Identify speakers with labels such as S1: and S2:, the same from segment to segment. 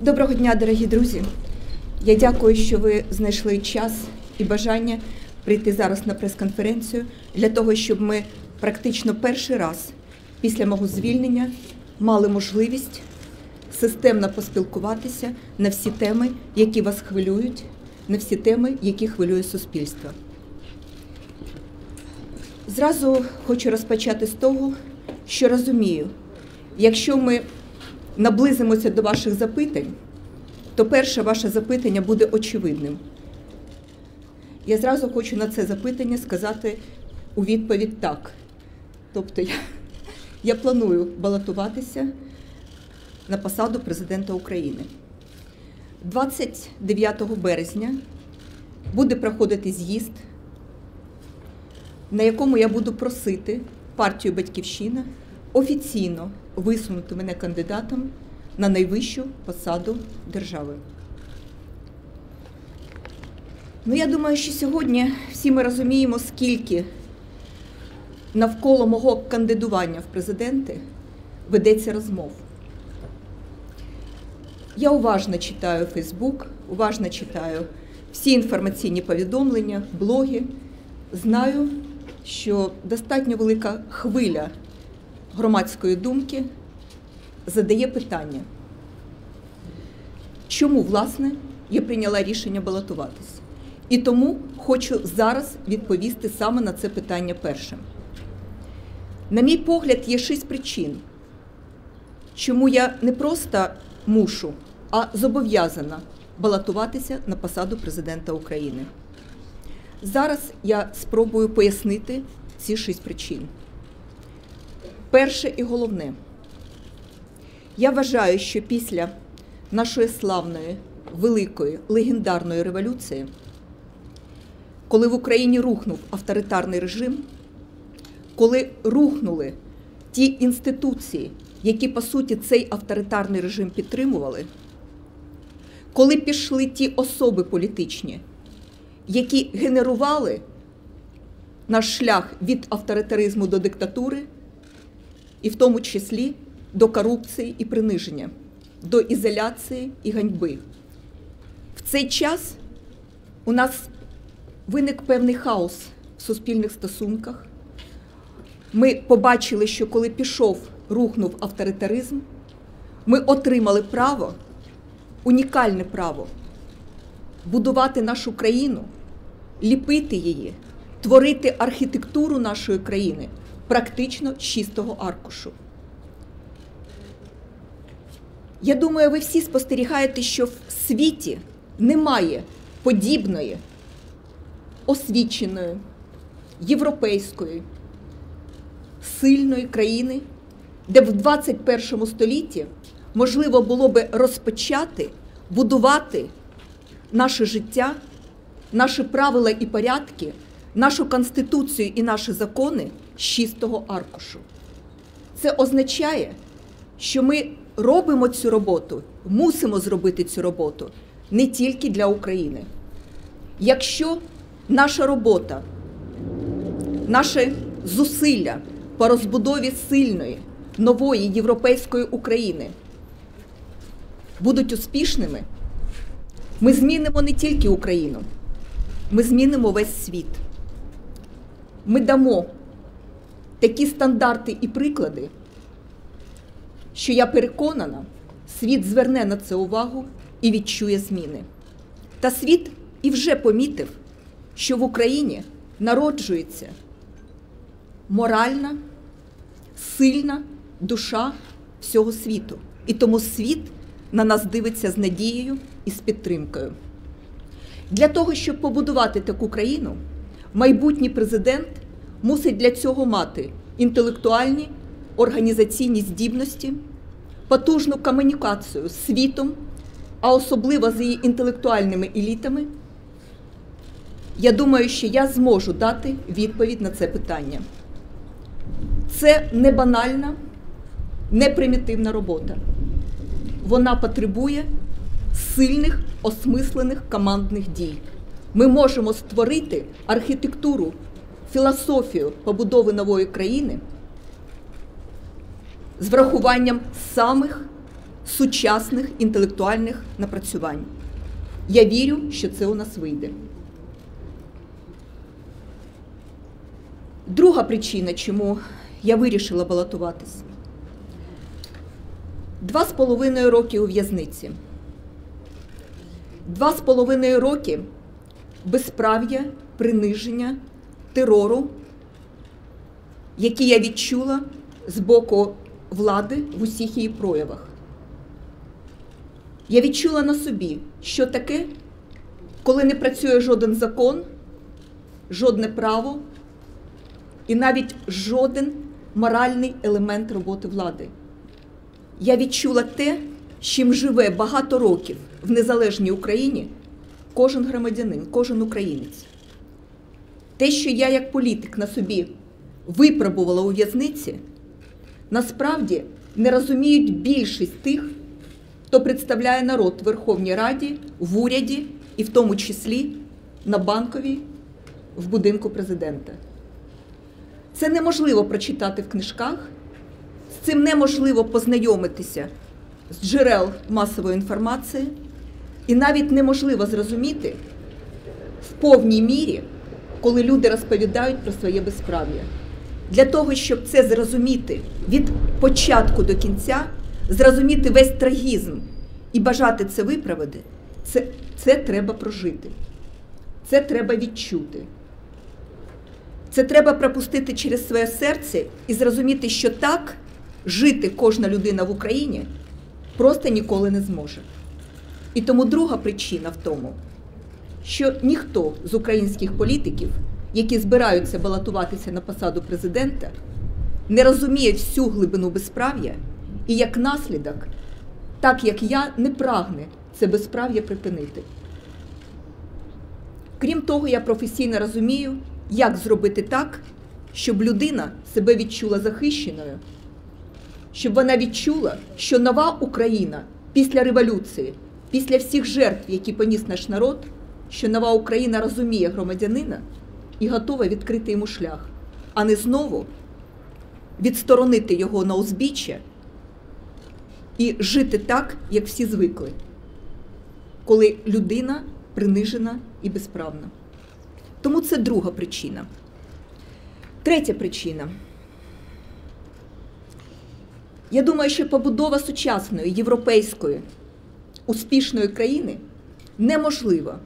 S1: Доброго дня, дорогі друзі. Я дякую, що ви знайшли час і бажання прийти зараз на прес-конференцію для того, щоб ми практично перший раз після мого звільнення мали можливість системно поспілкуватися на всі теми, які вас хвилюють, на всі теми, які хвилює суспільство. Зразу хочу розпочати з того, що розумію, якщо ми наблизимося до ваших запитань, то перше ваше запитання буде очевидним. Я зразу хочу на це запитання сказати у відповідь так. Тобто я, я планую балотуватися на посаду президента України. 29 березня буде проходити з'їзд, на якому я буду просити партію Батьківщина офіційно висунути мене кандидатом на найвищу посаду держави. Ну, я думаю, що сьогодні всі ми розуміємо, скільки навколо мого кандидування в президенти ведеться розмов. Я уважно читаю Фейсбук, уважно читаю всі інформаційні повідомлення, блоги. Знаю, що достатньо велика хвиля громадської думки задає питання, чому, власне, я прийняла рішення балотуватись. І тому хочу зараз відповісти саме на це питання першим. На мій погляд, є шість причин, чому я не просто мушу, а зобов'язана балотуватися на посаду президента України. Зараз я спробую пояснити ці шість причин. Перше і головне, я вважаю, що після нашої славної, великої, легендарної революції, коли в Україні рухнув авторитарний режим, коли рухнули ті інституції, які по суті цей авторитарний режим підтримували, коли пішли ті особи політичні, які генерували наш шлях від авторитаризму до диктатури, і в тому числі до корупції і приниження, до ізоляції і ганьби. В цей час у нас виник певний хаос в суспільних стосунках. Ми побачили, що коли пішов, рухнув авторитаризм, ми отримали право, унікальне право будувати нашу країну, ліпити її, творити архітектуру нашої країни практично чистого аркушу. Я думаю, ви всі спостерігаєте, що в світі немає подібної освіченої, європейської, сильної країни, де в 21 столітті можливо було би розпочати будувати наше життя, наші правила і порядки, нашу конституцію і наші закони з чистого аркушу. Це означає, що ми робимо цю роботу, мусимо зробити цю роботу не тільки для України. Якщо наша робота, наші зусилля по розбудові сильної, нової європейської України будуть успішними, ми змінимо не тільки Україну, ми змінимо весь світ. Ми дамо такі стандарти і приклади, що я переконана, світ зверне на це увагу і відчує зміни. Та світ і вже помітив, що в Україні народжується моральна, сильна душа всього світу. І тому світ на нас дивиться з надією і з підтримкою. Для того, щоб побудувати таку країну, майбутній президент мусить для цього мати інтелектуальні організаційні здібності, потужну комунікацію з світом, а особливо з її інтелектуальними елітами. Я думаю, що я зможу дати відповідь на це питання. Це не банальна, не примітивна робота. Вона потребує сильних, осмислених командних дій. Ми можемо створити архітектуру, філософію побудови нової країни з врахуванням самих сучасних інтелектуальних напрацювань. Я вірю, що це у нас вийде. Друга причина, чому я вирішила балотуватись. Два з половиною роки у в'язниці. Два з половиною роки безправ'я, приниження, терору, які я відчула з боку влади в усіх її проявах. Я відчула на собі, що таке, коли не працює жоден закон, жодне право і навіть жоден моральний елемент роботи влади. Я відчула те, чим живе багато років в незалежній Україні кожен громадянин, кожен українець. Те, що я як політик на собі випробувала у в'язниці, насправді не розуміють більшість тих, хто представляє народ в Верховній Раді, в уряді і в тому числі на банковій в будинку президента. Це неможливо прочитати в книжках, з цим неможливо познайомитися з джерел масової інформації, і навіть неможливо зрозуміти в повній мірі, коли люди розповідають про своє безправ'я. Для того, щоб це зрозуміти від початку до кінця, зрозуміти весь трагізм і бажати це виправити, це, це треба прожити, це треба відчути. Це треба пропустити через своє серце і зрозуміти, що так жити кожна людина в Україні просто ніколи не зможе. І тому друга причина в тому, що ніхто з українських політиків, які збираються балотуватися на посаду президента, не розуміє всю глибину безправ'я і як наслідок, так як я не прагне це безправ'я припинити. Крім того, я професійно розумію, як зробити так, щоб людина себе відчула захищеною, щоб вона відчула, що нова Україна після революції, після всіх жертв, які поніс наш народ, що нова Україна розуміє громадянина і готова відкрити йому шлях, а не знову відсторонити його на узбіччя і жити так, як всі звикли, коли людина принижена і безправна. Тому це друга причина. Третя причина. Я думаю, що побудова сучасної європейської успішної країни неможлива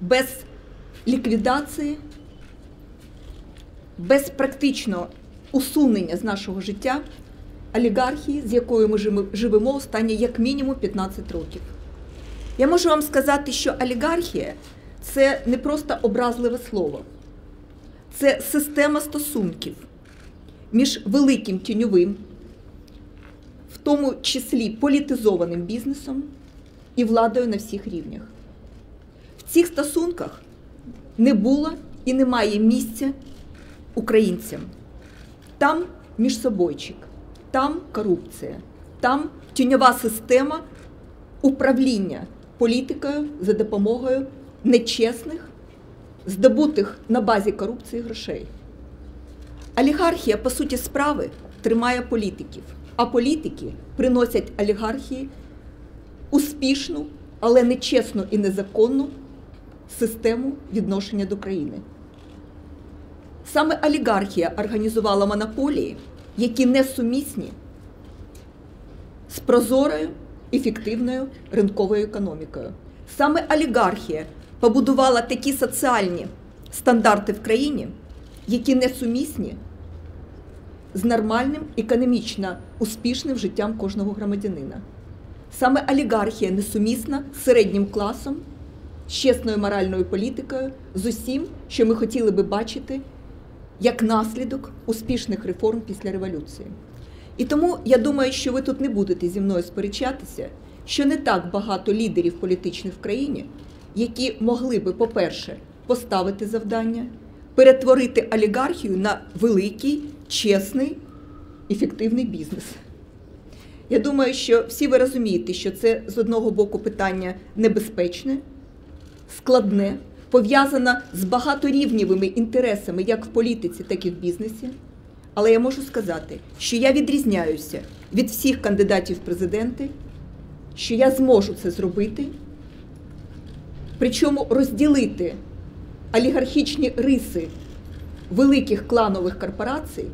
S1: без ліквідації, без практичного усунення з нашого життя олігархії, з якою ми живемо останні як мінімум 15 років. Я можу вам сказати, що олігархія це не просто образливе слово, це система стосунків між великим тіньовим, в тому числі політизованим бізнесом і владою на всіх рівнях. В цих стосунках не було і немає місця українцям. Там міжсобойчик, там корупція, там тіньова система управління політикою за допомогою нечесних, здобутих на базі корупції грошей. Олігархія, по суті, справи тримає політиків, а політики приносять олігархії успішну, але нечесну і незаконну систему відношення до країни. Саме олігархія організувала монополії, які несумісні з прозорою ефективною ринковою економікою. Саме олігархія побудувала такі соціальні стандарти в країні, які несумісні з нормальним економічно успішним життям кожного громадянина. Саме олігархія несумісна з середнім класом, з чесною моральною політикою, з усім, що ми хотіли би бачити як наслідок успішних реформ після революції. І тому я думаю, що ви тут не будете зі мною сперечатися, що не так багато лідерів політичних в країні, які могли би, по-перше, поставити завдання, перетворити олігархію на великий, чесний, ефективний бізнес. Я думаю, що всі ви розумієте, що це з одного боку питання небезпечне, складне, пов'язане з багаторівнєвими інтересами як в політиці, так і в бізнесі. Але я можу сказати, що я відрізняюся від всіх кандидатів в президенти що я зможу це зробити, причому розділити олігархічні риси великих кланових корпорацій,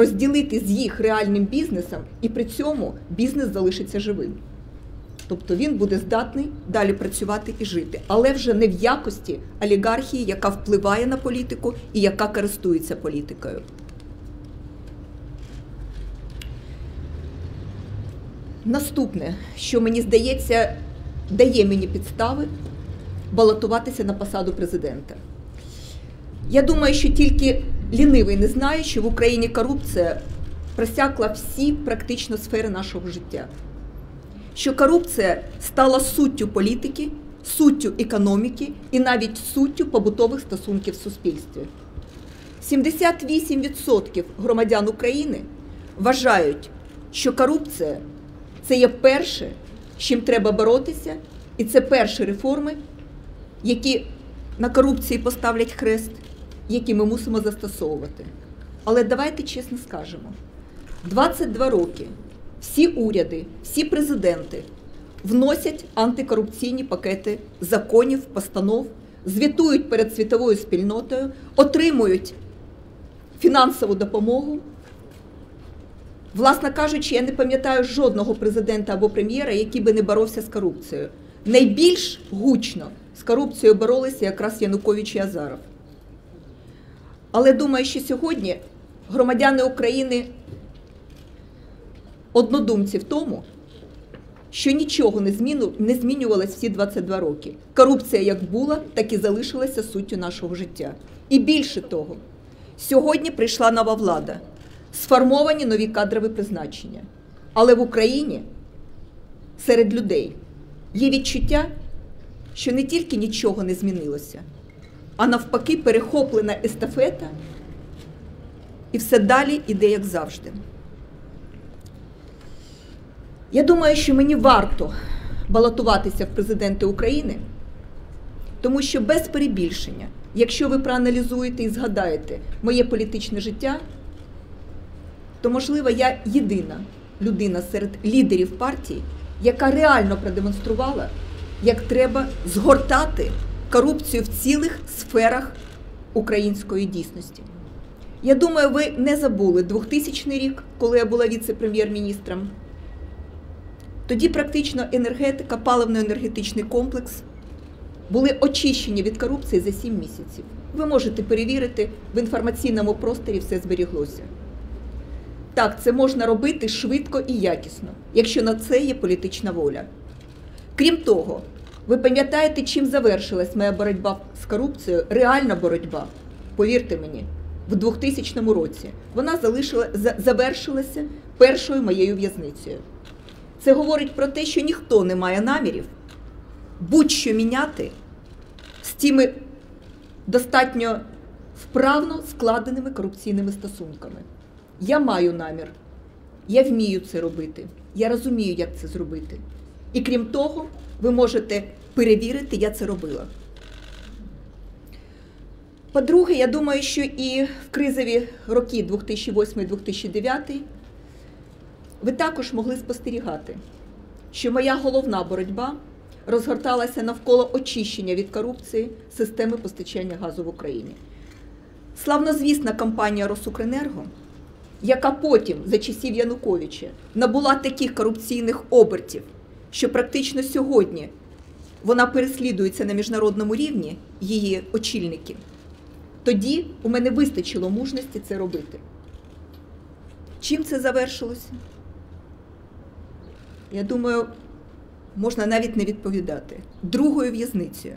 S1: розділити з їх реальним бізнесом, і при цьому бізнес залишиться живим. Тобто він буде здатний далі працювати і жити, але вже не в якості олігархії, яка впливає на політику і яка користується політикою. Наступне, що мені здається, дає мені підстави балотуватися на посаду президента. Я думаю, що тільки лінивий не знає, що в Україні корупція просякла всі практично сфери нашого життя. Що корупція стала суттю політики, суттю економіки і навіть суттю побутових стосунків в суспільстві. 78% громадян України вважають, що корупція це є перше, з чим треба боротися, і це перші реформи, які на корупції поставлять хрест, які ми мусимо застосовувати. Але давайте чесно скажемо: 22 роки всі уряди, всі президенти вносять антикорупційні пакети законів, постанов, звітують перед світовою спільнотою, отримують фінансову допомогу. Власне кажучи, я не пам'ятаю жодного президента або прем'єра, який би не боровся з корупцією. Найбільш гучно з корупцією боролися якраз Янукович і Азаров. Але думаю, що сьогодні громадяни України однодумці в тому, що нічого не зміну, не змінювалось всі 22 роки. Корупція як була, так і залишилася суттю нашого життя. І більше того, сьогодні прийшла нова влада, сформовані нові кадрові призначення. Але в Україні серед людей є відчуття, що не тільки нічого не змінилося, а навпаки, перехоплена естафета, і все далі іде як завжди. Я думаю, що мені варто балотуватися в президенти України, тому що без перебільшення, якщо ви проаналізуєте і згадаєте моє політичне життя, то, можливо, я єдина людина серед лідерів партії, яка реально продемонструвала, як треба згортати корупцію в цілих сферах української дійсності. Я думаю, ви не забули 2000 рік, коли я була віце-прем'єр-міністром. Тоді практично енергетика, паливно-енергетичний комплекс були очищені від корупції за 7 місяців. Ви можете перевірити, в інформаційному просторі все зберіглося. Так, це можна робити швидко і якісно, якщо на це є політична воля. Крім того, ви пам'ятаєте, чим завершилась моя боротьба з корупцією, реальна боротьба, повірте мені, в 2000 році. Вона залишила, завершилася першою моєю в'язницею. Це говорить про те, що ніхто не має намірів будь-що міняти з тими достатньо вправно складеними корупційними стосунками. Я маю намір, я вмію це робити, я розумію, як це зробити. І крім того, ви можете перевірити, я це робила. По-друге, я думаю, що і в кризові роки 2008-2009 ви також могли спостерігати, що моя головна боротьба розгорталася навколо очищення від корупції системи постачання газу в Україні. Славнозвісна компанія Росукренерго, яка потім за часів Януковича набула таких корупційних обертів, що практично сьогодні вона переслідується на міжнародному рівні її очільники. Тоді у мене вистачило мужності це робити. Чим це завершилося? Я думаю, можна навіть не відповідати другою в'язницею.